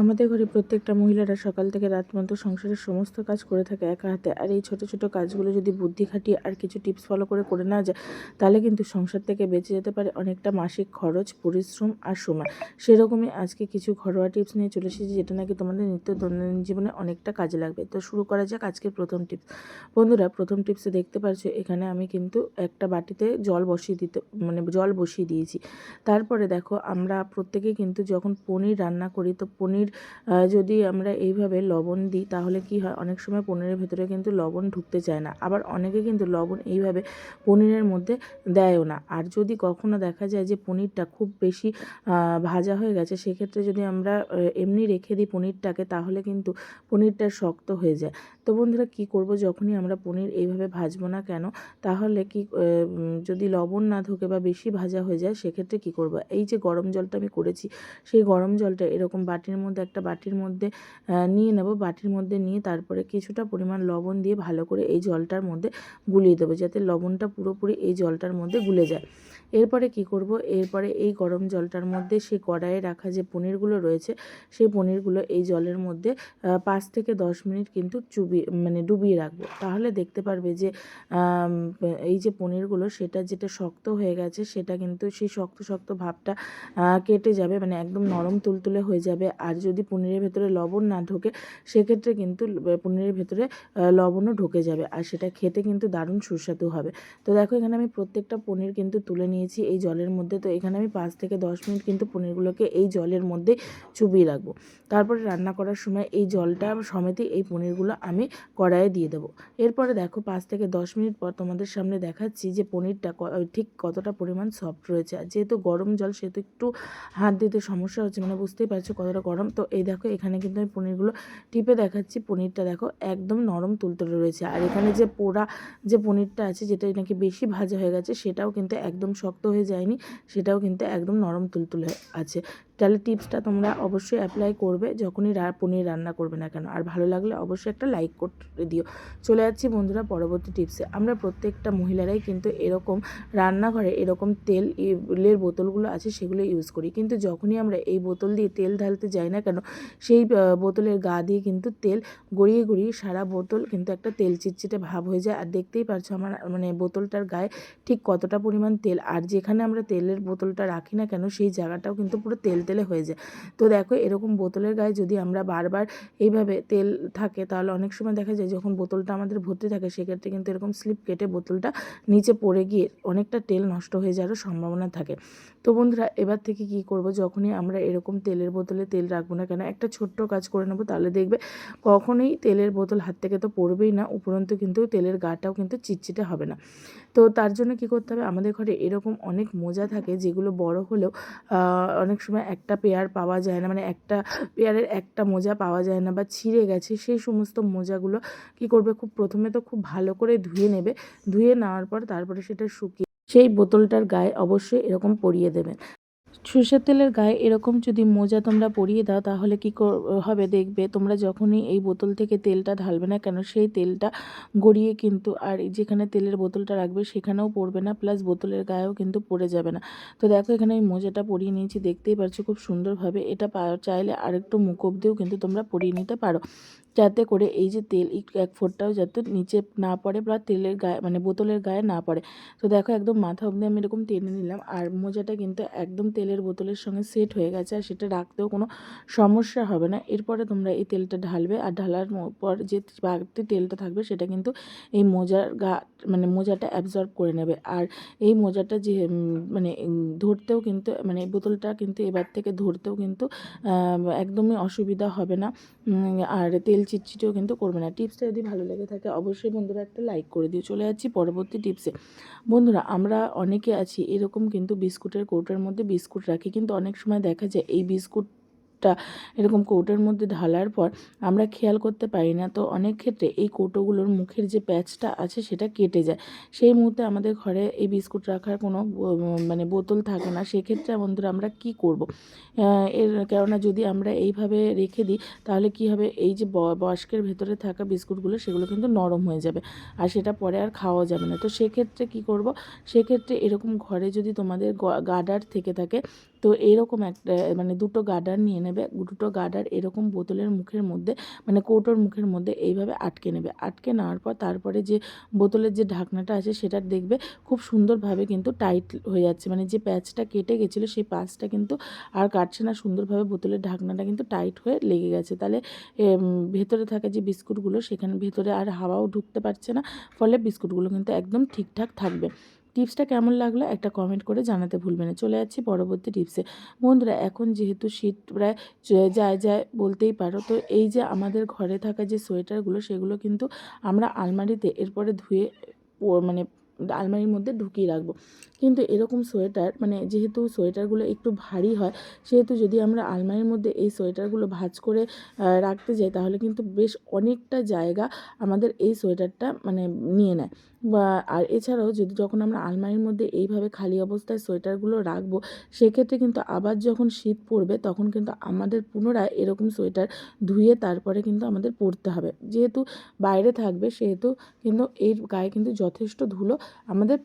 আমাদের ঘরে প্রত্যেকটা মহিলারা সকাল থেকে রাত পর্যন্ত সংসারের সমস্ত কাজ করে থাকে একা হাতে। আর এই ছোট ছোট কাজগুলো যদি বুদ্ধি খাটিয়ে আর কিছু টিপস ফলো করে করে নেওয়া যায়, তাহলে কিন্তু সংসার থেকে বেঁচে যেতে পারে অনেকটা মাসিক খরচ, পরিশ্রম আর সময়। সেরকমই আজকে কিছু ঘরোয়া টিপস নিয়ে চলে এসেছি, যেটা নাকি তোমাদের নিত্য দৈনন্দিন জীবনে অনেকটা কাজে লাগবে। তো শুরু করা যাক আজকের প্রথম টিপস। বন্ধুরা, প্রথম টিপসে দেখতে পাচ্ছ এখানে আমি কিন্তু একটা বাটিতে জল বসিয়ে দিতে মানে জল বসিয়ে দিয়েছি। তারপরে দেখো, আমরা প্রত্যেকেই কিন্তু যখন পনির রান্না করি, তো পনির আহ, যদি আমরা এইভাবে লবণ দিই তাহলে কি হয়? অনেক সময় পনিরের ভেতরে কিন্তু লবণ ঢুকতে চায় না। আবার অনেকে কিন্তু লবণ এইভাবে পনিরের মধ্যে দেয়ও না। আর যদি কখনো দেখা যায় যে পনিরটা খুব বেশি ভাজা হয়ে গেছে সেক্ষেত্রে যদি আমরা এমনি রেখে দিই পনিরটাকে তাহলে কিন্তু পনিরটা শক্ত হয়ে যায়। তো বন্ধুরা কি করব? যখনই আমরা পনির এইভাবে ভাজবো না কেন তাহলে কি যদি লবণ না ঢোকে বা বেশি ভাজা হয়ে যায় সেক্ষেত্রে কি করব? এই যে গরম জলটা আমি করেছি সেই গরম জলটা এরকম বাটির মধ্যে একটা বাটির মধ্যে নিয়ে নেব। বাটির মধ্যে নিয়ে তারপরে কিছুটা পরিমাণ লবণ দিয়ে ভালো করে এই জলটার মধ্যে গুলিয়ে দেবো, যাতে লবণটা পুরোপুরি এই জলটার মধ্যে গুলে যায়। এরপরে কি করব? এরপরে এই গরম জলটার মধ্যে সেই কড়াইয়ে রাখা যে পনিরগুলো রয়েছে, সেই পনিরগুলো এই জলের মধ্যে পাঁচ থেকে দশ মিনিট কিন্তু চুবিয়ে মানে ডুবিয়ে রাখব। তাহলে দেখতে পারবে যে এই যে পনিরগুলো, সেটা যেটা শক্ত হয়ে গেছে, সেটা কিন্তু সেই শক্ত শক্ত ভাবটা কেটে যাবে মানে একদম নরম তুলতুলে হয়ে যাবে। আর যদি পনিরের ভেতরে লবণ না ঢোকে, সেক্ষেত্রে কিন্তু পনিরের ভেতরে লবণও ঢোকে যাবে। আর সেটা খেতে কিন্তু দারুণ সুস্বাদু হবে। তো দেখো, এখানে আমি প্রত্যেকটা পনির কিন্তু তুলে নিয়েছি এই জলের মধ্যে। তো এখানে আমি পাঁচ থেকে দশ মিনিট কিন্তু পনিরগুলোকে এই জলের মধ্যে চুবিয়ে রাখব। তারপরে রান্না করার সময় এই জলটা সমেতই এই পনিরগুলো আমি কড়াইয়ে দিয়ে দেবো। এরপরে দেখো পাঁচ থেকে দশ মিনিট পর তোমাদের সামনে দেখাচ্ছি যে পনিরটা ঠিক কতটা পরিমাণ সফট রয়েছে। আর যেহেতু গরম জল, সেহেতু একটু হাত দিতে সমস্যা হচ্ছে মানে বুঝতেই পারছ কতটা গরম। তো এই দেখো এখানে কিন্তু আমি পনিরগুলো টিপে দেখাচ্ছি। পনিরটা দেখো একদম নরম তুলতুলে রয়েছে। আর এখানে যে পোড়া যে পনিরটা আছে, যেটা নাকি বেশি ভাজা হয়ে গেছে, সেটাও কিন্তু একদম শক্ত হয়ে যায়নি সেটাও কিন্তু একদম নরম তুলতুলে আছে। তাহলে টিপসটা তোমরা অবশ্যই অ্যাপ্লাই করবে যখনই পনির রান্না করবে না কেন। আর ভালো লাগলে অবশ্যই একটা লাইক করে দিও। চলে যাচ্ছি বন্ধুরা পরবর্তী টিপসে। আমরা প্রত্যেকটা মহিলারাই কিন্তু এরকম রান্নাঘরে এরকম তেল তেলের বোতলগুলো আছে সেগুলো ইউজ করি। কিন্তু যখনই আমরা এই বোতল দিয়ে তেল ঢালতে যাই না কেন, সেই বোতলের গা দিয়ে কিন্তু তেল গড়িয়ে গড়িয়ে সারা বোতল কিন্তু একটা তেল চিটচিটে ভাব হয়ে যায়। আর দেখতেই পারছ আমার মানে বোতলটার গায়ে ঠিক কতটা পরিমাণ তেল। আর যেখানে আমরা তেলের বোতলটা রাখি না কেন, সেই জায়গাটাও কিন্তু পুরো তেল তেলে হয়ে যায়। তো দেখো এরকম বোতলের গায়ে যদি আমরা বারবার এইভাবে তেল থাকে, তাহলে অনেক সময় দেখা যায় যখন বোতলটা আমাদের ভর্তি থাকে, সেক্ষেত্রে কিন্তু এরকম স্লিপ কেটে বোতলটা নিচে পড়ে গিয়ে অনেকটা তেল নষ্ট হয়ে যাওয়ারও সম্ভাবনা থাকে। তো বন্ধুরা, এবার থেকে কি করব? যখনই আমরা এরকম তেলের বোতলে তেল রাখব না কেন, একটা ছোট্ট কাজ করে নেব, তাহলে দেখবে কখনোই তেলের বোতল হাত থেকে তো পড়বেই না, উপরন্তু কিন্তু তেলের গাটাও কিন্তু চিটচিটে হবে না। তো তার জন্য কি করতে হবে? আমাদের ঘরে এরকম অনেক মোজা থাকে যেগুলো বড় হলেও অনেক সময় একটা পেয়ার পাওয়া যায় না। মানে একটা পেয়ারের একটা মোজা পাওয়া যায় না বা ছিঁড়ে গেছে, সেই সমস্ত মোজাগুলো কি করবে? খুব প্রথমে তো খুব ভালো করে ধুয়ে নেবে। ধুয়ে নেওয়ার পর তারপরে সেটা শুকিয়ে, সেই বোতলটার গায়ে অবশ্যই এরকম পরিয়ে দেবেন সর্ষের তেলের গায়ে এরকম যদি মোজা তোমরা পরিয়ে দাও, তাহলে কি হবে দেখবে? তোমরা যখনই এই বোতল থেকে তেলটা ঢালবে না কেন, সেই তেলটা গড়িয়ে কিন্তু, আর যেখানে তেলের বোতলটা রাখবে, সেখানেও পড়বে না প্লাস বোতলের গায়েও কিন্তু পড়ে যাবে না। তো দেখো, এখানে আমি মোজাটা পরিয়ে নিয়েছি, দেখতেই পাচ্ছ খুব সুন্দরভাবে। এটা চাইলে আরেকটু মুখ অব্দিও কিন্তু তোমরা পরিয়ে নিতে পারো। যাতে করে এই যে তেল এক ফোঁটাও যাতে নিচে না পড়ে বা তেলের গায়ে মানে বোতলের গায়ে না পড়ে। তো দেখো একদম মাথা অবধি আমি এরকম টেনে নিলাম আর মোজাটা কিন্তু একদম তেলের বোতলের সঙ্গে সেট হয়ে গেছে আর সেটা রাখতেও কোনো সমস্যা হবে না। এরপরে তোমরা এই তেলটা ঢালবে আর ঢালার পর যে বাড়তি তেলটা থাকবে সেটা কিন্তু এই মোজার গা মানে মোজাটা অ্যাবজর্ব করে নেবে। আর এই মোজাটা যে মানে ধরতেও কিন্তু মানে বোতলটা কিন্তু এবার থেকে ধরতেও কিন্তু একদমই অসুবিধা হবে না। আর তেল চিটচিটেও কিন্তু করবে না। টিপসটা যদি ভালো লেগে থাকে, অবশ্যই বন্ধুরা একটা লাইক করে দিও। চলে যাচ্ছি পরবর্তী টিপসে বন্ধুরা, আমরা অনেকে আছি, এরকম কিন্তু বিস্কুটের কৌটার মধ্যে বিস্কুট রাখি, কিন্তু অনেক সময় দেখা যায় এই বিস্কুটটা এরকম কৌটোর মধ্যে ঢালার পর আমরা খেয়াল করতে পারি না। তো অনেক ক্ষেত্রে এই কৌটোগুলোর মুখের যে প্যাচটা আছে সেটা কেটে যায়। সেই মুহূর্তে আমাদের ঘরে এই বিস্কুট রাখার কোনো মানে বোতল থাকে না। সেক্ষেত্রে বন্ধুরা আমরা কি করব? এর কেননা যদি আমরা এইভাবে রেখে দিই, তাহলে কি হবে? এই যে বয়স্কের ভেতরে থাকা বিস্কুটগুলো, সেগুলো কিন্তু নরম হয়ে যাবে আর সেটা পরে আর খাওয়া যাবে না। তো সেক্ষেত্রে কি করব? সেক্ষেত্রে এরকম ঘরে যদি তোমাদের গার্ডার থেকে থাকে তো এরকম একটা মানে দুটো গার্ডার নিয়ে নেবে, দুটো গার্ডার এরকম বোতলের মুখের মধ্যে মানে কৌটোর মুখের মধ্যে এইভাবে আটকে নেবে। আটকে নেওয়ার পর তারপরে যে বোতলের যে ঢাকনাটা আছে সেটা দেখবে খুব সুন্দরভাবে কিন্তু টাইট হয়ে যাচ্ছে। মানে যে প্যাচটা কেটে গেছিল সেই প্যাচটা কিন্তু আর কাটছে না, সুন্দরভাবে বোতলের ঢাকনাটা কিন্তু টাইট হয়ে লেগে গেছে। তাহলে ভেতরে থাকা যে বিস্কুটগুলো সেখানে, ভেতরে আর হাওয়াও ঢুকতে পারছে না, ফলে বিস্কুটগুলো কিন্তু একদম ঠিকঠাক থাকবে। টিপসটা কেমন লাগল একটা কমেন্ট করে জানাতে ভুলবে না। চলে যাচ্ছি পরবর্তী টিপসে। বন্ধুরা, এখন যেহেতু শীত প্রায় যায় যায় বলতেই পারো, তো এই যে আমাদের ঘরে থাকা যে সোয়েটারগুলো, সেগুলো কিন্তু আমরা আলমারিতে এরপরে ধুয়ে মানে আলমারির মধ্যে ঢুকিয়ে রাখব। কিন্তু এরকম সোয়েটার মানে যেহেতু সোয়েটারগুলো একটু ভারী হয়, সেহেতু যদি আমরা আলমারির মধ্যে এই সোয়েটারগুলো ভাজ করে রাখতে যাই, তাহলে কিন্তু বেশ অনেকটা জায়গা আমাদের এই সোয়েটারটা মানে নিয়ে নেয়। বা আর এছাড়াও যদি যখন আমরা আলমারির মধ্যে এইভাবে খালি অবস্থায় সোয়েটারগুলো রাখব, সেক্ষেত্রে কিন্তু আবার যখন শীত পড়বে তখন কিন্তু আমাদের পুনরায় এরকম সোয়েটার ধুয়ে তারপরে কিন্তু আমাদের পরতে হবে। যেহেতু বাইরে থাকবে, সেহেতু কিন্তু এর গায়ে কিন্তু যথেষ্ট ধুলো আমাদের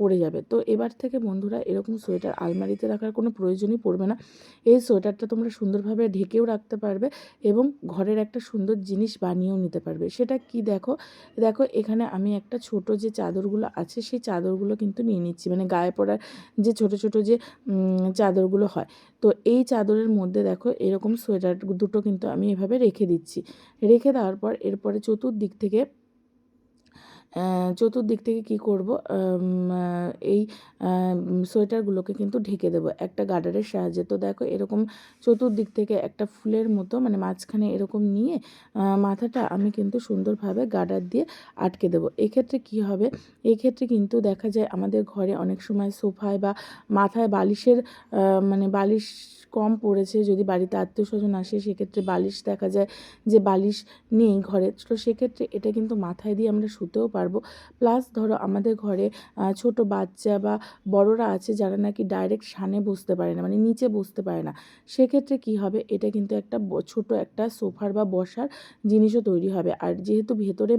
পড়ে যাবে। তো এবার থেকে বন্ধুরা, এরকম সোয়েটার আলমারিতে রাখার কোনো প্রয়োজনই পড়বে না। এই সোয়েটারটা তোমরা সুন্দরভাবে ঢেকেও রাখতে পারবে এবং ঘরের একটা সুন্দর জিনিস বানিয়েও নিতে পারবে। সেটা কি দেখো? দেখো, এখানে আমি একটা ছোট যে চাদরগুলো আছে, সেই চাদরগুলো কিন্তু নিয়ে নিচ্ছি। মানে গায়ে পড়ার যে ছোট ছোট যে চাদরগুলো হয়। তো এই চাদরের মধ্যে দেখো এরকম সোয়েটার দুটো কিন্তু আমি এভাবে রেখে দিচ্ছি। রেখে দেওয়ার পর এরপরে চতুর্দিক থেকে চতুর্দিক থেকে কি করব? এই সোয়েটারগুলোকে কিন্তু ঢেকে দেবো। একটা গার্ডারের সাহায্যে। তো দেখো, এরকম চতুর্দিক থেকে একটা ফুলের মতো মানে মাঝখানে এরকম নিয়ে মাথাটা আমি কিন্তু সুন্দরভাবে গার্ডার দিয়ে আটকে দেবো। এক্ষেত্রে কি হবে? এক্ষেত্রে কিন্তু দেখা যায় আমাদের ঘরে অনেক সময় সোফায় বা মাথায় বালিশের মানে বালিশ কম পড়েছে। যদি বাড়িতে আত্মীয় স্বজন আসে, সেক্ষেত্রে বালিশ দেখা যায় যে বালিশ নেই ঘরে। তো সেক্ষেত্রে এটা কিন্তু মাথায় দিয়ে আমরা শুতেও পারব প্লাস ধরো আমাদের ঘরে ছোট বাচ্চা বা বড়রা আছে যারা নাকি ডাইরেক্ট সানে বসতে পারে না মানে নিচে বসতে পারে না। সেক্ষেত্রে কি হবে? এটা কিন্তু একটা ছোট একটা সোফার বা বসার জিনিসও তৈরি হবে। আর যেহেতু ভেতরে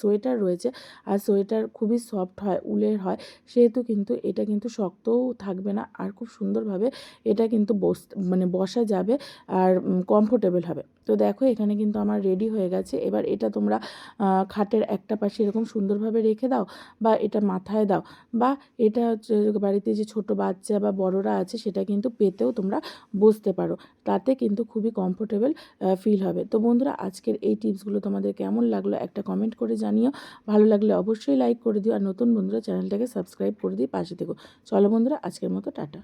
সোয়েটার রয়েছে, আর সোয়েটার খুবই সফট হয়, উলের হয়, সেহেতু কিন্তু এটা কিন্তু শক্তও থাকবে না। আর খুব সুন্দরভাবে এটা কিন্তু বস মানে বসা যাবে আর কমফোর্টেবল হবে। তো দেখো এখানে কিন্তু আমার রেডি হয়ে গেছে। এবার এটা তোমরা খাটের একটা পাশে এরকম সুন্দরভাবে রেখে দাও বা এটা মাথায় দাও বা এটা হচ্ছে বাড়িতে যে ছোট বাচ্চা বা বড়রা আছে সেটা কিন্তু পেতেও তোমরা বসতে পারো। তাতে কিন্তু খুবই কমফোর্টেবল ফিল হবে। তো বন্ধুরা, আজকের এই টিপসগুলো তোমাদের কেমন লাগল একটা কমেন্ট করে জানিও। ভালো লাগলে অবশ্যই লাইক করে দিও। আর নতুন বন্ধুরা, চ্যানেলটাকে সাবস্ক্রাইব করে দিয়ে পাশে থেকো। চলো বন্ধুরা, আজকের মতো টাটা।